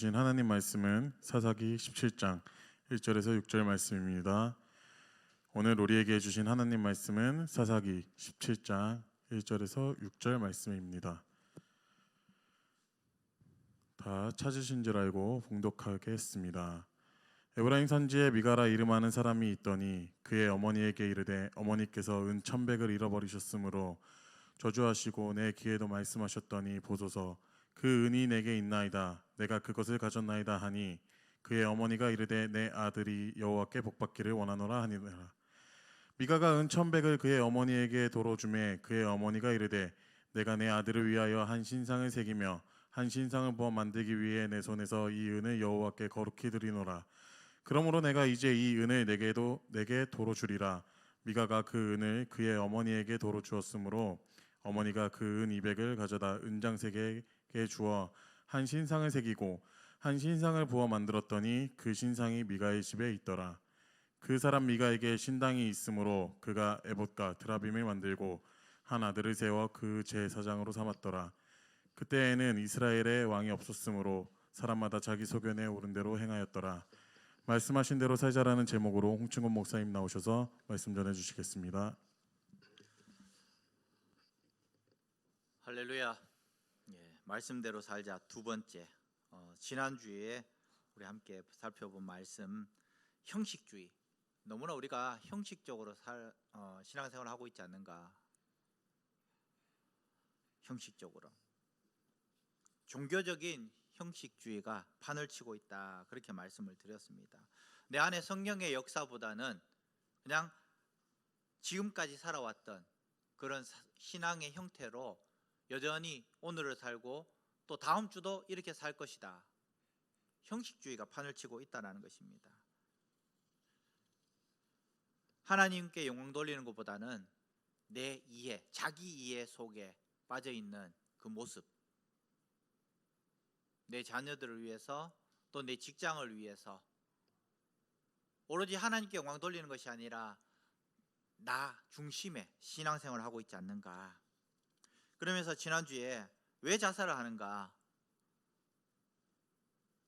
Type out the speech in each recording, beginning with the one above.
주신 하나님 말씀은 사사기 17장 1절에서 6절 말씀입니다. 오늘 우리에게 주신 하나님 말씀은 사사기 17장 1절에서 6절 말씀입니다. 다 찾으신 줄 알고 봉독하게 했습니다. 에브라임 산지에 미가라 이름하는 사람이 있더니 그의 어머니에게 이르되 어머니께서 은 천백을 잃어버리셨으므로 저주하시고 내 귀에도 말씀하셨더니 보소서 그 은이 내게 있나이다. 내가 그것을 가졌나이다 하니 그의 어머니가 이르되 내 아들이 여호와께 복받기를 원하노라 하니라. 미가가 은 천백을 그의 어머니에게 도로 주매 그의 어머니가 이르되 내가 내 아들을 위하여 한 신상을 새기며 한 신상을 부어 만들기 위해 내 손에서 이 은을 여호와께 거룩히 드리노라. 그러므로 내가 이제 이 은을 내게도 내게 도로 주리라. 미가가 그 은을 그의 어머니에게 도로 주었으므로 어머니가 그은 200을 가져다 은장색에 게 주어 한 신상을 새기고 한 신상을 부어 만들었더니 그 신상이 미가의 집에 있더라. 그 사람 미가에게 신당이 있으므로 그가 에봇과 드라빔을 만들고 한 아들을 세워 그 제사장으로 삼았더라. 그때에는 이스라엘의 왕이 없었으므로 사람마다 자기 소견에 오른 대로 행하였더라. 말씀하신 대로 살자라는 제목으로 홍충곤 목사님 나오셔서 말씀 전해 주시겠습니다. 할렐루야. 예, 말씀대로 살자 두 번째. 어, 지난주에 우리 함께 살펴본 말씀 형식주의. 너무나 우리가 형식적으로 살, 어, 신앙생활을 하고 있지 않는가? 형식적으로. 종교적인 형식주의가 판을 치고 있다. 그렇게 말씀을 드렸습니다. 내 안에 성령의 역사보다는 그냥 지금까지 살아왔던 그런 사- 신앙의 형태로 여전히 오늘을 살고 또 다음 주도 이렇게 살 것이다. 형식주의가 판을 치고 있다는 것입니다. 하나님께 영광 돌리는 것보다는 내 이해, 자기 이해 속에 빠져 있는 그 모습, 내 자녀들을 위해서 또 내 직장을 위해서 오로지 하나님께 영광 돌리는 것이 아니라 나 중심의 신앙생활을 하고 있지 않는가? 그러면서 지난주에 왜 자살을 하는가?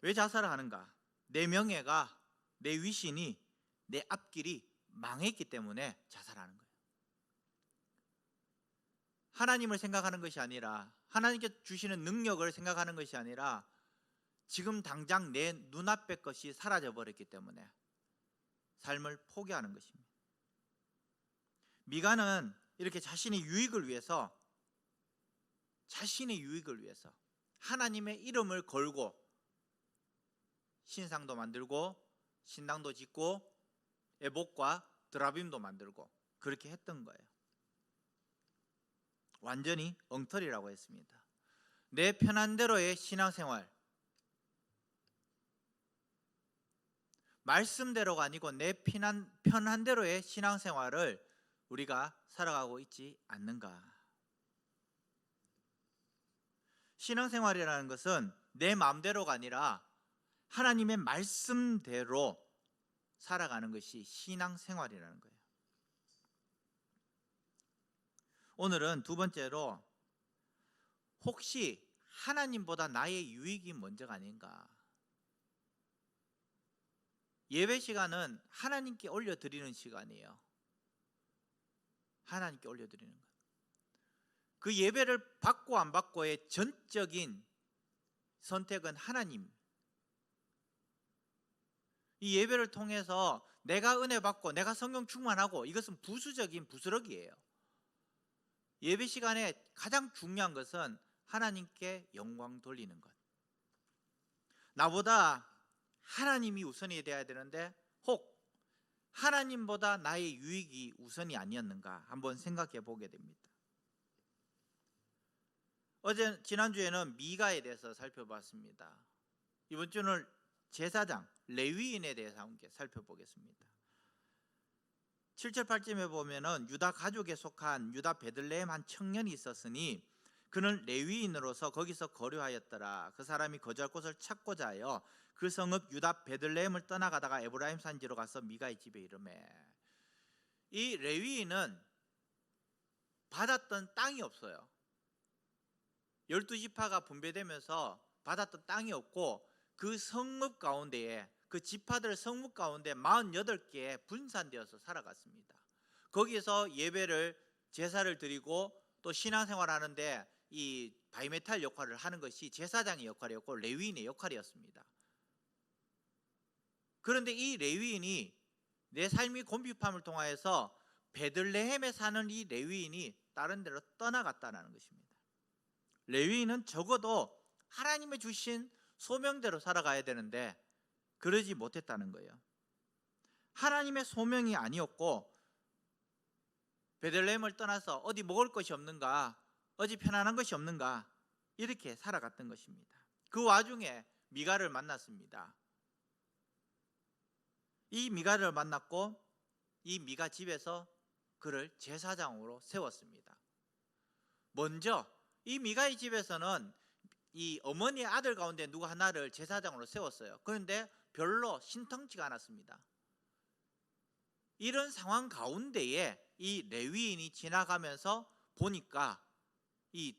왜 자살을 하는가? 내 명예가 내 위신이 내 앞길이 망했기 때문에 자살하는 거예요. 하나님을 생각하는 것이 아니라 하나님께 주시는 능력을 생각하는 것이 아니라 지금 당장 내 눈앞의 것이 사라져 버렸기 때문에 삶을 포기하는 것입니다. 미가는 이렇게 자신의 유익을 위해서 자신의 유익을 위해서 하나님의 이름을 걸고 신상도 만들고 신당도 짓고 에복과 드라빔도 만들고 그렇게 했던 거예요. 완전히 엉터리라고 했습니다. 내 편한 대로의 신앙생활 말씀대로가 아니고 내 편한, 편한 대로의 신앙생활을 우리가 살아가고 있지 않는가? 신앙생활이라는 것은 내 마음대로가 아니라 하나님의 말씀대로 살아가는 것이 신앙생활이라는 거예요. 오늘은 두 번째로 혹시 하나님보다 나의 유익이 먼저가 아닌가? 예배 시간은 하나님께 올려드리는 시간이에요. 하나님께 올려드리는 것. 그 예배를 받고 안 받고의 전적인 선택은 하나님. 이 예배를 통해서 내가 은혜 받고 내가 성령 충만하고 이것은 부수적인 부스러기예요. 예배 시간에 가장 중요한 것은 하나님께 영광 돌리는 것. 나보다 하나님이 우선이 되어야 되는데 혹 하나님보다 나의 유익이 우선이 아니었는가 한번 생각해 보게 됩니다. 어제 지난주에는 미가에 대해서 살펴봤습니다. 이번 주는 제사장 레위인에 대해서 함께 살펴보겠습니다. 7절 8절에 보면은 유다 가족에 속한 유다 베들레헴 한 청년이 있었으니 그는 레위인으로서 거기서 거류하였더라. 그 사람이 거주할 곳을 찾고자 하여 그 성읍 유다 베들레헴을 떠나가다가 에브라임 산지로 가서 미가의 집에 이르매 이 레위인은 받았던 땅이 없어요. 열두 지파가 분배되면서 받았던 땅이 없고 그 성읍 가운데에 그 지파들 성읍 가운데 48개에 분산되어서 살아갔습니다. 거기서 예배를 제사를 드리고 또 신앙생활 하는데 이 바이메탈 역할을 하는 것이 제사장의 역할이었고 레위인의 역할이었습니다. 그런데 이 레위인이 내 삶이 곤비팜을 통하여서 베들레헴에 사는 이 레위인이 다른 데로 떠나갔다는 것입니다. 레위인은 적어도 하나님의 주신 소명대로 살아가야 되는데 그러지 못했다는 거예요. 하나님의 소명이 아니었고 베들레헴을 떠나서 어디 먹을 것이 없는가, 어디 편안한 것이 없는가 이렇게 살아갔던 것입니다. 그 와중에 미가를 만났습니다. 이 미가를 만났고 이 미가 집에서 그를 제사장으로 세웠습니다. 먼저 이 미가의 집에서는 이 어머니의 아들 가운데 누구 하나를 제사장으로 세웠어요. 그런데 별로 신통치가 않았습니다. 이런 상황 가운데에 이 레위인이 지나가면서 보니까 이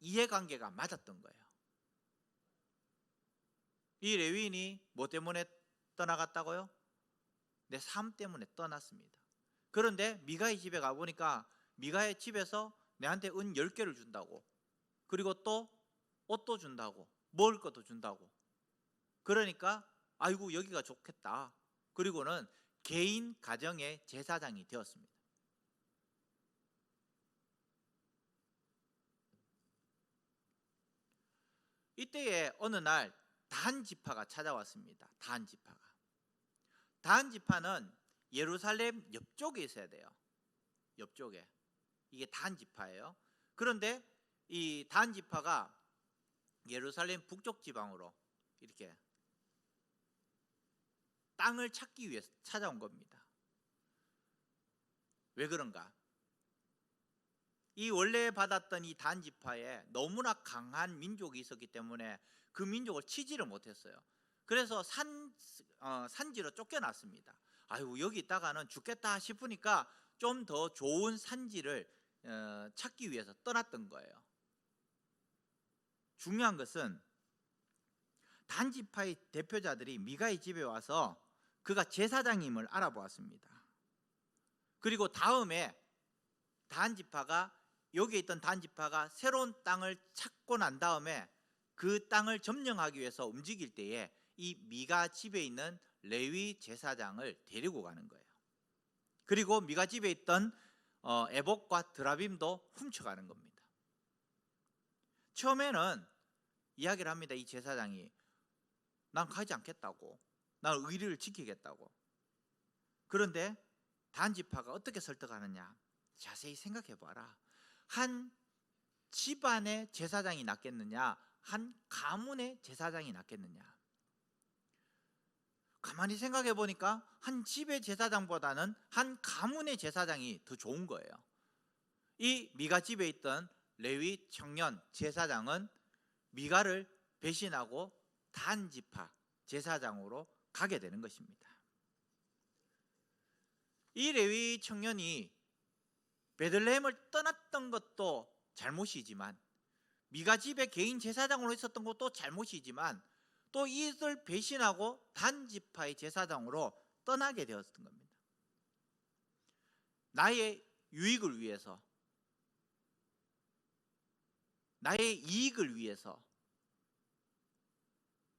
이해관계가 맞았던 거예요. 이 레위인이 뭐 때문에 떠나갔다고요? 내 삶 때문에 떠났습니다. 그런데 미가의 집에 가보니까 미가의 집에서 내한테 은 10개를 준다고 그리고 또 옷도 준다고 먹을 것도 준다고 그러니까 아이고 여기가 좋겠다 그리고는 개인 가정의 제사장이 되었습니다. 이때에 어느 날 단 지파가 찾아왔습니다. 단 지파가. 단 지파는 예루살렘 옆쪽에 있어야 돼요. 옆쪽에. 이게 단 지파예요. 그런데 이 단 지파가 예루살렘 북쪽 지방으로 이렇게 땅을 찾기 위해서 찾아온 겁니다. 왜 그런가? 이 원래 받았던 이 단지파에 너무나 강한 민족이 있었기 때문에 그 민족을 치지를 못했어요. 그래서 산 어, 산지로 쫓겨났습니다. 아유 여기 있다가는 죽겠다 싶으니까 좀 더 좋은 산지를 어, 찾기 위해서 떠났던 거예요. 중요한 것은 단지파의 대표자들이 미가의 집에 와서 그가 제사장임을 알아보았습니다. 그리고 다음에 단지파가 여기에 있던 단지파가 새로운 땅을 찾고 난 다음에 그 땅을 점령하기 위해서 움직일 때에 이 미가 집에 있는 레위 제사장을 데리고 가는 거예요. 그리고 미가 집에 있던 어, 에복과 드라빔도 훔쳐가는 겁니다. 처음에는 이야기를 합니다. 이 제사장이 난 가지 않겠다고, 난 의리를 지키겠다고. 그런데 단지파가 어떻게 설득하느냐? 자세히 생각해 봐라. 한 집안의 제사장이 낫겠느냐? 한 가문의 제사장이 낫겠느냐? 가만히 생각해 보니까 한 집의 제사장보다는 한 가문의 제사장이 더 좋은 거예요. 이 미가 집에 있던 레위 청년 제사장은 미가를 배신하고 단지파 제사장으로 가게 되는 것입니다. 이 레위 청년이 베들레헴을 떠났던 것도 잘못이지만 미가 집에 개인 제사장으로 있었던 것도 잘못이지만 또 이들 배신하고 단지파의 제사장으로 떠나게 되었던 겁니다. 나의 유익을 위해서 나의 이익을 위해서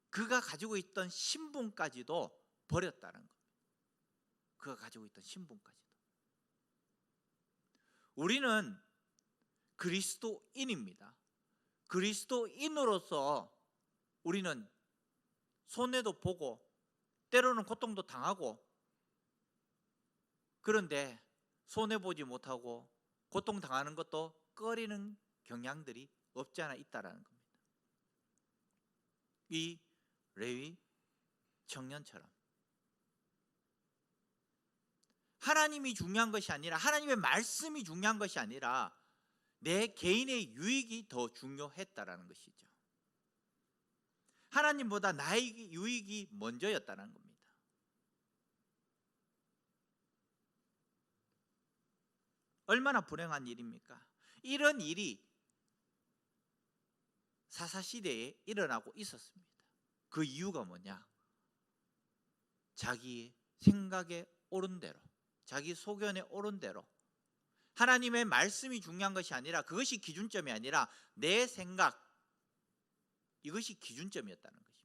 그가 가지고 있던 신분까지도 버렸다는 겁니다. 그가 가지고 있던 신분까지도. 우리는 그리스도인입니다. 그리스도인으로서 우리는 손해도 보고 때로는 고통도 당하고 그런데 손해 보지 못하고 고통 당하는 것도 꺼리는 경향들이 없지 않아 있다라는 겁니다. 이 레위 청년처럼 하나님이 중요한 것이 아니라 하나님의 말씀이 중요한 것이 아니라 내 개인의 유익이 더 중요했다라는 것이죠. 하나님보다 나의 유익이 먼저였다는 겁니다. 얼마나 불행한 일입니까? 이런 일이 사사 시대에 일어나고 있었습니다. 그 이유가 뭐냐? 자기 생각에 옳은 대로, 자기 소견에 옳은 대로 하나님의 말씀이 중요한 것이 아니라 그것이 기준점이 아니라 내 생각 이것이 기준점이었다는 것입니다.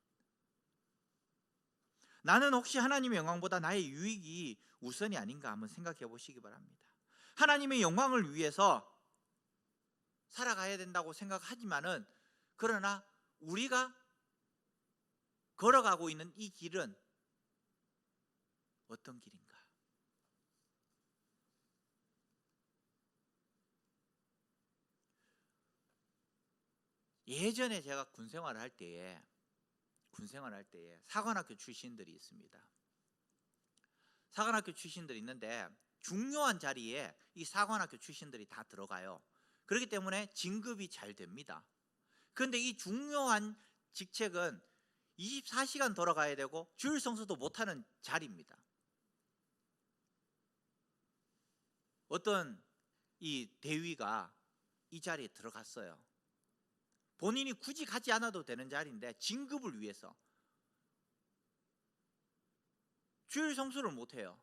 나는 혹시 하나님의 영광보다 나의 유익이 우선이 아닌가 한번 생각해 보시기 바랍니다. 하나님의 영광을 위해서 살아가야 된다고 생각하지만은 그러나 우리가 걸어가고 있는 이 길은 어떤 길인가? 예전에 제가 군 생활을 할 때에 군 생활을 할 때에 사관학교 출신들이 있습니다. 사관학교 출신들이 있는데 중요한 자리에 이 사관학교 출신들이 다 들어가요. 그렇기 때문에 진급이 잘 됩니다. 그런데 이 중요한 직책은 24시간 돌아가야 되고 주일 성수도 못하는 자리입니다. 어떤 이 대위가 이 자리에 들어갔어요. 본인이 굳이 가지 않아도 되는 자리인데 진급을 위해서 주일 성수를 못 해요.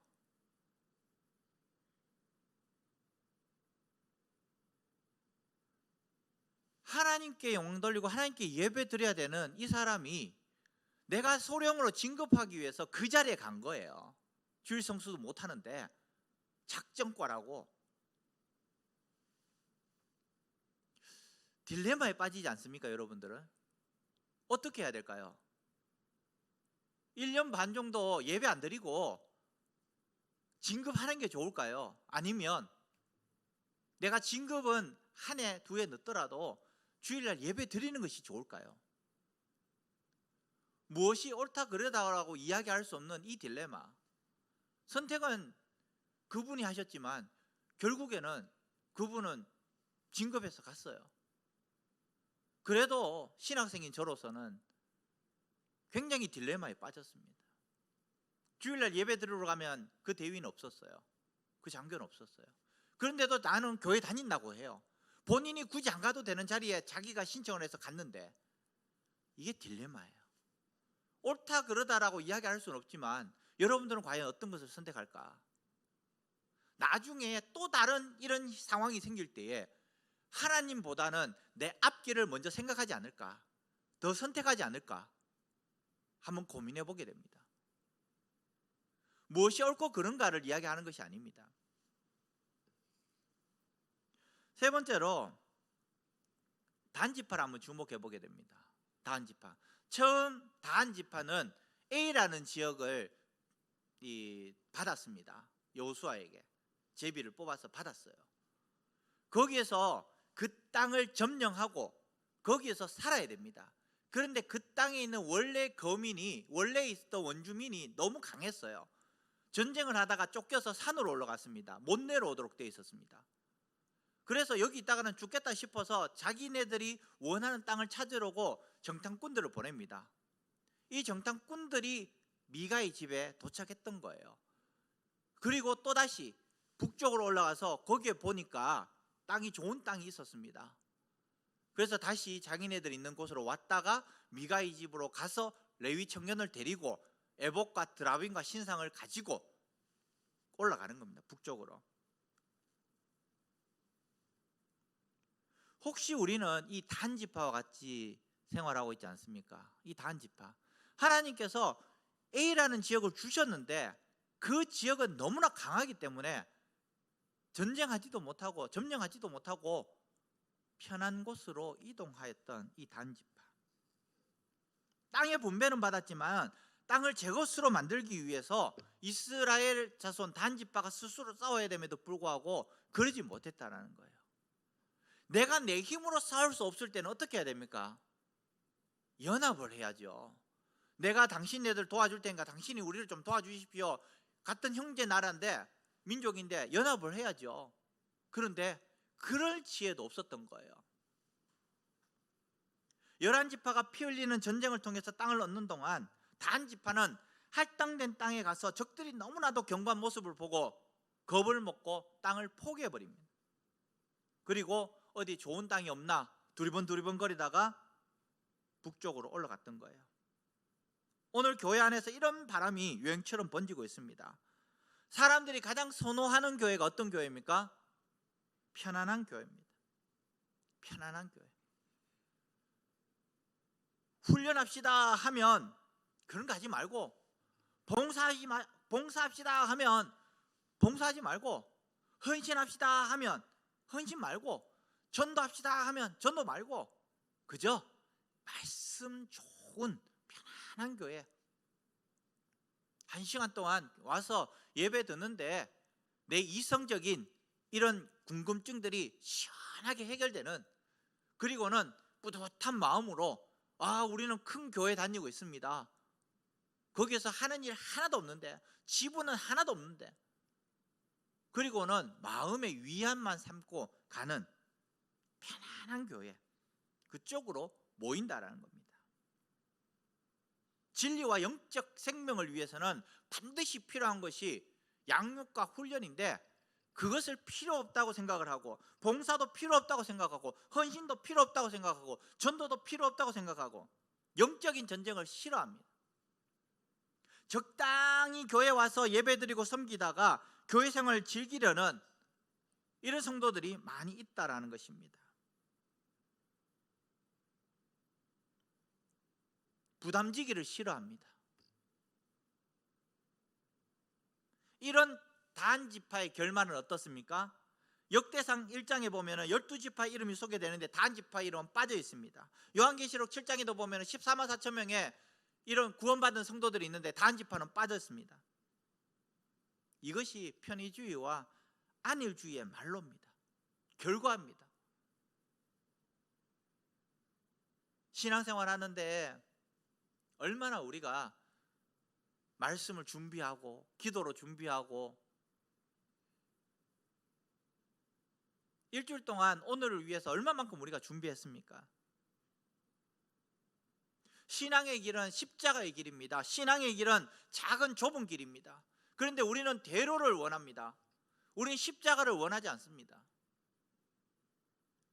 하나님께 영광 돌리고 하나님께 예배 드려야 되는 이 사람이 내가 소령으로 진급하기 위해서 그 자리에 간 거예요. 주일 성수도 못 하는데 작정과라고 딜레마에 빠지지 않습니까, 여러분들은? 어떻게 해야 될까요? 1년 반 정도 예배 안 드리고 진급하는 게 좋을까요? 아니면 내가 진급은 한 해, 두 해 늦더라도 주일날 예배 드리는 것이 좋을까요? 무엇이 옳다 그러다라고 이야기할 수 없는 이 딜레마. 선택은 그분이 하셨지만 결국에는 그분은 진급해서 갔어요. 그래도 신학생인 저로서는 굉장히 딜레마에 빠졌습니다. 주일날 예배 드리러 가면 그 대위는 없었어요. 그 장교는 없었어요. 그런데도 나는 교회 다닌다고 해요. 본인이 굳이 안 가도 되는 자리에 자기가 신청을 해서 갔는데 이게 딜레마예요. 옳다 그러다라고 이야기할 수는 없지만 여러분들은 과연 어떤 것을 선택할까? 나중에 또 다른 이런 상황이 생길 때에 하나님보다는 내 앞길을 먼저 생각하지 않을까? 더 선택하지 않을까? 한번 고민해 보게 됩니다. 무엇이 옳고 그른가를 이야기하는 것이 아닙니다. 세 번째로 단지파를 한번 주목해 보게 됩니다. 단지파. 처음 단지파는 A라는 지역을 이 받았습니다. 여호수아에게 제비를 뽑아서 받았어요. 거기에서 그 땅을 점령하고 거기에서 살아야 됩니다. 그런데 그 땅에 있는 원래 거민이 원래 있었던 원주민이 너무 강했어요. 전쟁을 하다가 쫓겨서 산으로 올라갔습니다. 못 내려오도록 되어 있었습니다. 그래서 여기 있다가는 죽겠다 싶어서 자기네들이 원하는 땅을 찾으러 오고 정탐꾼들을 보냅니다. 이 정탐꾼들이 미가의 집에 도착했던 거예요. 그리고 또다시 북쪽으로 올라가서 거기에 보니까 땅이 좋은 땅이 있었습니다. 그래서 다시 자기네들 있는 곳으로 왔다가 미가의 집으로 가서 레위 청년을 데리고 에복과 드라빈과 신상을 가지고 올라가는 겁니다. 북쪽으로. 혹시 우리는 이 단지파와 같이 생활하고 있지 않습니까? 이 단지파. 하나님께서 A라는 지역을 주셨는데 그 지역은 너무나 강하기 때문에 전쟁하지도 못하고 점령하지도 못하고 편한 곳으로 이동하였던 이 단지파. 땅의 분배는 받았지만 땅을 제 것으로 만들기 위해서 이스라엘 자손 단지파가 스스로 싸워야 됨에도 불구하고 그러지 못했다라는 거예요. 내가 내 힘으로 싸울 수 없을 때는 어떻게 해야 됩니까? 연합을 해야죠. 내가 당신네들 도와줄 테니까 당신이 우리를 좀 도와주십시오. 같은 형제 나라인데 민족인데 연합을 해야죠. 그런데 그럴 지혜도 없었던 거예요. 열한 지파가 피 흘리는 전쟁을 통해서 땅을 얻는 동안 단 지파는 할당된 땅에 가서 적들이 너무나도 경고한 모습을 보고 겁을 먹고 땅을 포기해 버립니다. 그리고 어디 좋은 땅이 없나 두리번 두리번 거리다가 북쪽으로 올라갔던 거예요. 오늘 교회 안에서 이런 바람이 유행처럼 번지고 있습니다. 사람들이 가장 선호하는 교회가 어떤 교회입니까? 편안한 교회입니다. 편안한 교회. 훈련합시다 하면 그런 거 하지 말고 봉사하지 마, 봉사합시다 하면 봉사하지 말고 헌신합시다 하면 헌신 말고 전도합시다 하면 전도 말고 그죠? 말씀 좋은 편안한 교회 한 시간 동안 와서 예배 듣는데 내 이성적인 이런 궁금증들이 시원하게 해결되는 그리고는 뿌듯한 마음으로 아 우리는 큰 교회 다니고 있습니다. 거기에서 하는 일 하나도 없는데 지분은 하나도 없는데 그리고는 마음의 위안만 삼고 가는 편안한 교회 그쪽으로 모인다라는 겁니다. 진리와 영적 생명을 위해서는 반드시 필요한 것이 양육과 훈련인데 그것을 필요 없다고 생각을 하고 봉사도 필요 없다고 생각하고 헌신도 필요 없다고 생각하고 전도도 필요 없다고 생각하고 영적인 전쟁을 싫어합니다. 적당히 교회 와서 예배드리고 섬기다가 교회 생활을 즐기려는 이런 성도들이 많이 있다라는 것입니다. 부담지기를 싫어합니다. 이런 단지파의 결말은 어떻습니까? 역대상 1장에 보면 은 12지파 이름이 소개되는데 단지파 이름은 빠져 있습니다. 요한계시록 7장에도 보면 은 14만 4천 명의 이런 구원받은 성도들이 있는데 단지파는 빠졌습니다. 이것이 편의주의와 안일주의의 말로입니다. 결과입니다. 신앙생활 하는데 얼마나 우리가 말씀을 준비하고 기도로 준비하고 일주일 동안 오늘을 위해서 얼마만큼 우리가 준비했습니까? 신앙의 길은 십자가의 길입니다. 신앙의 길은 작은 좁은 길입니다. 그런데 우리는 대로를 원합니다. 우리는 십자가를 원하지 않습니다.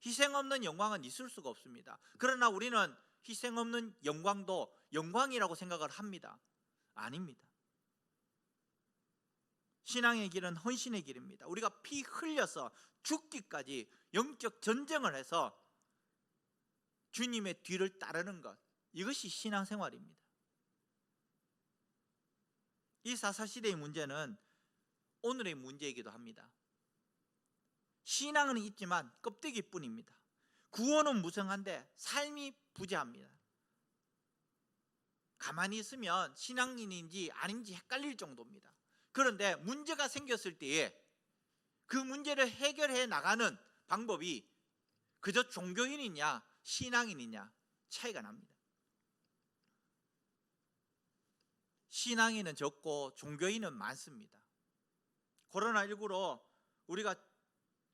희생 없는 영광은 있을 수가 없습니다. 그러나 우리는 희생 없는 영광도 영광이라고 생각을 합니다. 아닙니다. 신앙의 길은 헌신의 길입니다. 우리가 피 흘려서 죽기까지 영적 전쟁을 해서 주님의 뒤를 따르는 것 이것이 신앙생활입니다. 이 사사시대의 문제는 오늘의 문제이기도 합니다. 신앙은 있지만 껍데기뿐입니다. 구원은 무성한데 삶이 부재합니다. 가만히 있으면 신앙인인지 아닌지 헷갈릴 정도입니다. 그런데 문제가 생겼을 때에 그 문제를 해결해 나가는 방법이 그저 종교인이냐 신앙인이냐 차이가 납니다. 신앙인은 적고 종교인은 많습니다. 코로나19로 우리가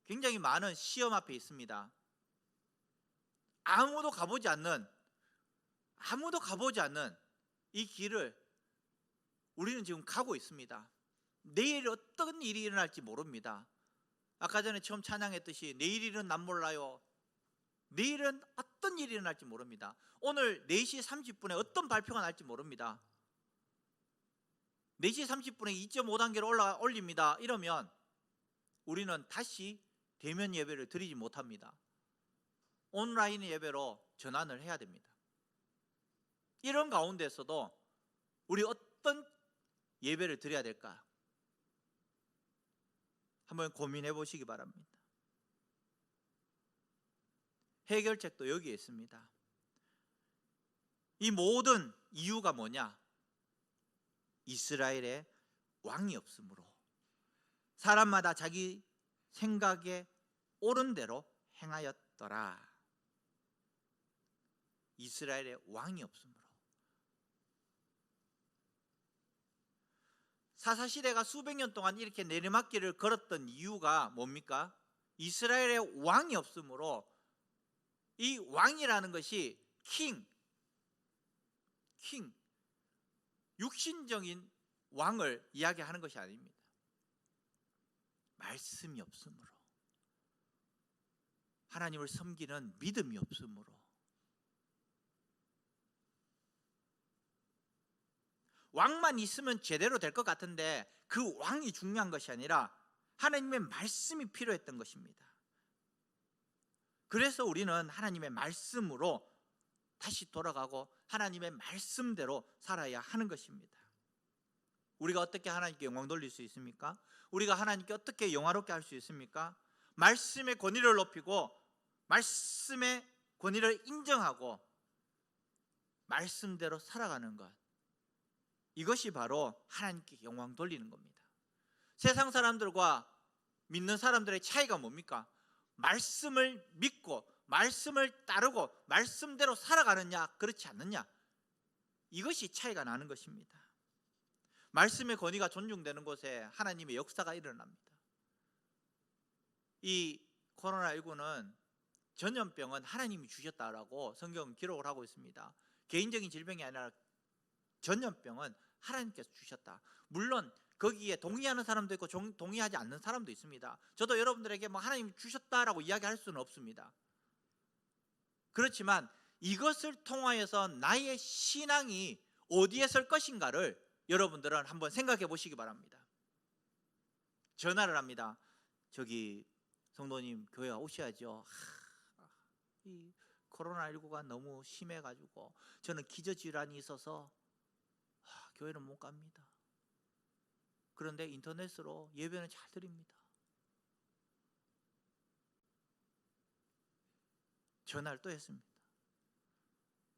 굉장히 많은 시험 앞에 있습니다. 아무도 가보지 않는 아무도 가보지 않는 이 길을 우리는 지금 가고 있습니다. 내일 어떤 일이 일어날지 모릅니다. 아까 전에 처음 찬양했듯이 내일 일은 난 몰라요. 내일은 어떤 일이 일어날지 모릅니다. 오늘 4시 30분에 어떤 발표가 날지 모릅니다. 4시 30분에 2.5단계로 올라 올립니다. 이러면 우리는 다시 대면 예배를 드리지 못합니다. 온라인 예배로 전환을 해야 됩니다. 이런 가운데서도 우리 어떤 예배를 드려야 될까? 한번 고민해 보시기 바랍니다. 해결책도 여기에 있습니다. 이 모든 이유가 뭐냐? 이스라엘의 왕이 없으므로 사람마다 자기 생각에 옳은 대로 행하였더라. 이스라엘의 왕이 없으므로 사사 시대가 수백 년 동안 이렇게 내리막길을 걸었던 이유가 뭡니까? 이스라엘의 왕이 없으므로 이 왕이라는 것이 킹, 킹, 육신적인 왕을 이야기하는 것이 아닙니다. 말씀이 없으므로 하나님을 섬기는 믿음이 없으므로 왕만 있으면 제대로 될 것 같은데 그 왕이 중요한 것이 아니라 하나님의 말씀이 필요했던 것입니다. 그래서 우리는 하나님의 말씀으로 다시 돌아가고 하나님의 말씀대로 살아야 하는 것입니다. 우리가 어떻게 하나님께 영광 돌릴 수 있습니까? 우리가 하나님께 어떻게 영화롭게 할 수 있습니까? 말씀의 권위를 높이고 말씀의 권위를 인정하고 말씀대로 살아가는 것. 이것이 바로 하나님께 영광 돌리는 겁니다. 세상 사람들과 믿는 사람들의 차이가 뭡니까? 말씀을 믿고 말씀을 따르고 말씀대로 살아가느냐 그렇지 않느냐 이것이 차이가 나는 것입니다. 말씀의 권위가 존중되는 곳에 하나님의 역사가 일어납니다. 이 코로나19는 전염병은 하나님이 주셨다라고 성경은 기록을 하고 있습니다. 개인적인 질병이 아니라 전염병은 하나님께서 주셨다. 물론 거기에 동의하는 사람도 있고 종- 동의하지 않는 사람도 있습니다. 저도 여러분들에게 뭐 하나님 주셨다라고 이야기할 수는 없습니다. 그렇지만 이것을 통하여서 나의 신앙이 어디에 설 것인가를 여러분들은 한번 생각해 보시기 바랍니다. 전화를 합니다. 저기 성도님 교회 오셔야죠. 하, 이 코로나 19가 너무 심해가지고 저는 기저질환이 있어서 하, 교회는 못 갑니다. 그런데 인터넷으로 예배는 잘 드립니다. 전화를 또 했습니다.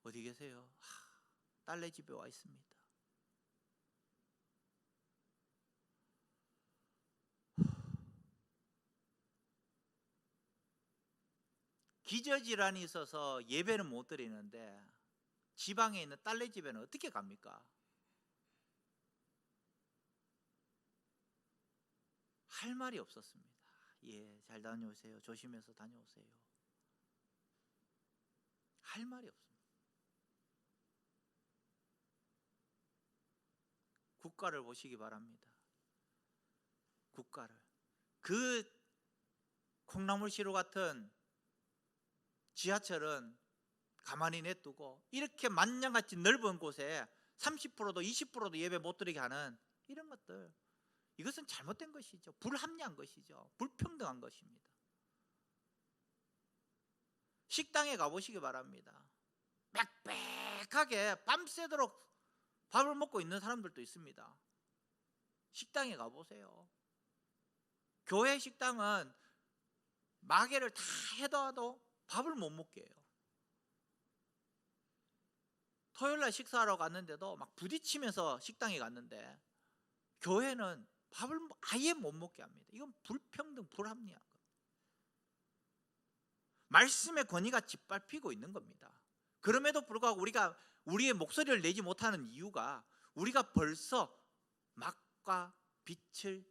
어디 계세요? 하, 딸네 집에 와 있습니다. 기저질환이 있어서 예배는 못 드리는데 지방에 있는 딸네 집에는 어떻게 갑니까? 할 말이 없었습니다. 예, 잘 다녀오세요. 조심해서 다녀오세요. 할 말이 없습니다. 국가를 보시기 바랍니다. 국가를 그 콩나물시루 같은 지하철은 가만히 냅두고 이렇게 만냥같이 넓은 곳에 30%도 20%도 예배 못 드리게 하는 이런 것들 이것은 잘못된 것이죠. 불합리한 것이죠. 불평등한 것입니다. 식당에 가보시기 바랍니다. 빽빽하게 밤새도록 밥을 먹고 있는 사람들도 있습니다. 식당에 가보세요. 교회 식당은 마개를 다 해도 밥을 못 먹게 해요. 토요일 날 식사하러 갔는데도 막 부딪히면서 식당에 갔는데 교회는 밥을 아예 못 먹게 합니다. 이건 불평등, 불합리한 거. 말씀의 권위가 짓밟히고 있는 겁니다. 그럼에도 불구하고 우리가 우리의 목소리를 내지 못하는 이유가 우리가 벌써 막과 빛을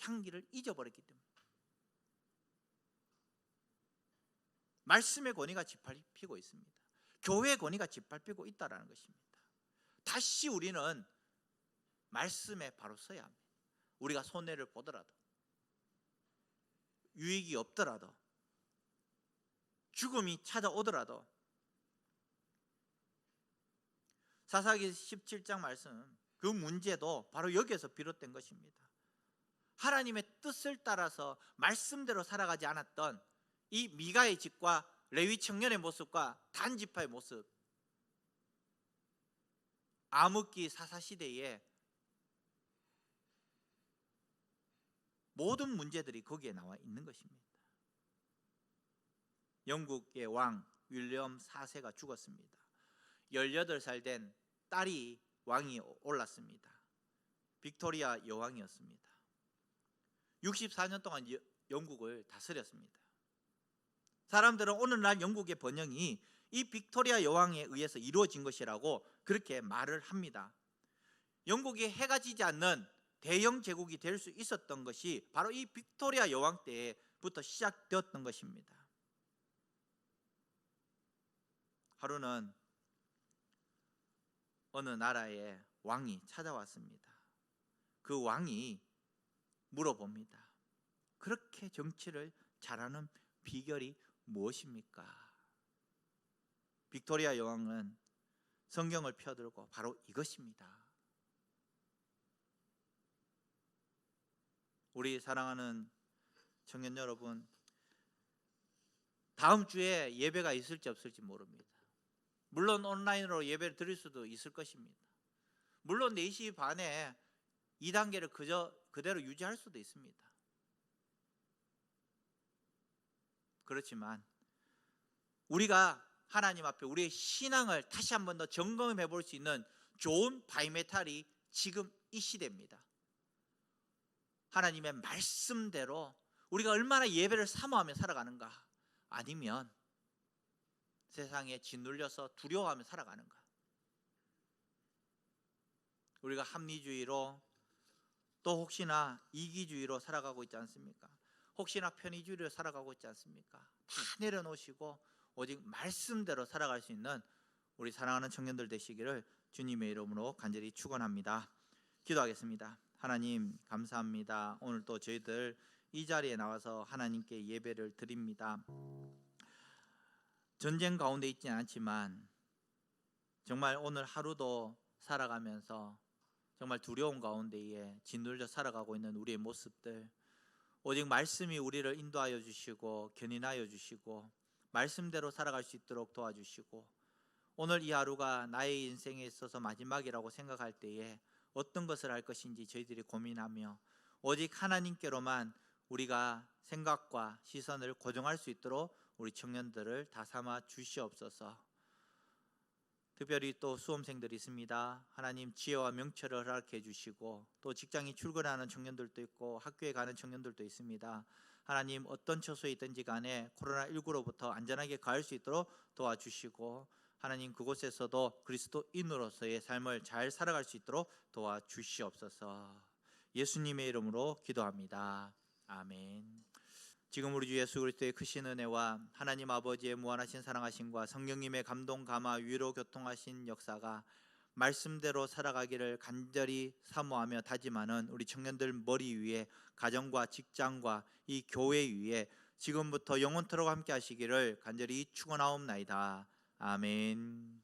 향기를 잊어버렸기 때문에. 말씀의 권위가 짓밟히고 있습니다. 교회의 권위가 짓밟히고 있다라는 것입니다. 다시 우리는 말씀에 바로 서야 합니다. 우리가 손해를 보더라도 유익이 없더라도 죽음이 찾아오더라도 사사기 17장 말씀 그 문제도 바로 여기에서 비롯된 것입니다. 하나님의 뜻을 따라서 말씀대로 살아가지 않았던 이 미가의 집과 레위 청년의 모습과 단지파의 모습 암흑기 사사 시대에 모든 문제들이 거기에 나와 있는 것입니다. 영국의 왕 윌리엄 4세가 죽었습니다. 18살 된 딸이 왕이 올랐습니다. 빅토리아 여왕이었습니다. 64년 동안 여- 영국을 다스렸습니다. 사람들은 오늘날 영국의 번영이 이 빅토리아 여왕에 의해서 이루어진 것이라고 그렇게 말을 합니다. 영국이 해가 지지 않는 대영 제국이 될 수 있었던 것이 바로 이 빅토리아 여왕 때부터 시작되었던 것입니다. 하루는 어느 나라의 왕이 찾아왔습니다. 그 왕이 물어봅니다. 그렇게 정치를 잘하는 비결이 무엇입니까? 빅토리아 여왕은 성경을 펴들고 바로 이것입니다. 우리 사랑하는 청년 여러분, 다음 주에 예배가 있을지 없을지 모릅니다. 물론 온라인으로 예배를 드릴 수도 있을 것입니다. 물론 4시 반에 2단계를 그저 그대로 유지할 수도 있습니다. 그렇지만 우리가 하나님 앞에 우리의 신앙을 다시 한 번 더 점검해 볼 수 있는 좋은 바이메탈이 지금 이 시대입니다. 하나님의 말씀대로 우리가 얼마나 예배를 사모하며 살아가는가 아니면 세상에 짓눌려서 두려워하며 살아가는가 우리가 합리주의로 또 혹시나 이기주의로 살아가고 있지 않습니까? 혹시나 편의주의로 살아가고 있지 않습니까? 다 내려놓으시고 오직 말씀대로 살아갈 수 있는 우리 사랑하는 청년들 되시기를 주님의 이름으로 간절히 축원합니다. 기도하겠습니다. 하나님 감사합니다. 오늘 또 저희들 이 자리에 나와서 하나님께 예배를 드립니다. 전쟁 가운데 있지 않지만 정말 오늘 하루도 살아가면서 정말 두려운 가운데에 짓눌려 살아가고 있는 우리의 모습들 오직 말씀이 우리를 인도하여 주시고 견인하여 주시고 말씀대로 살아갈 수 있도록 도와주시고 오늘 이 하루가 나의 인생에 있어서 마지막이라고 생각할 때에 어떤 것을 할 것인지 저희들이 고민하며 오직 하나님께로만 우리가 생각과 시선을 고정할 수 있도록 우리 청년들을 다 삼아 주시옵소서. 특별히 또 수험생들이 있습니다. 하나님 지혜와 명철을 허락해 주시고 또 직장에 출근하는 청년들도 있고 학교에 가는 청년들도 있습니다. 하나님 어떤 처소에 있든지 간에 코로나 19로부터 안전하게 가을 수 있도록 도와주시고 하나님 그곳에서도 그리스도인으로서의 삶을 잘 살아갈 수 있도록 도와주시옵소서. 예수님의 이름으로 기도합니다. 아멘. 지금 우리 주 예수 그리스도의 크신 은혜와 하나님 아버지의 무한하신 사랑하심과 성령님의 감동 감화 위로 교통하신 역사가 말씀대로 살아가기를 간절히 사모하며 다짐하는 우리 청년들 머리 위에 가정과 직장과 이 교회 위에 지금부터 영원토록 함께 하시기를 간절히 축원하옵나이다. 아멘.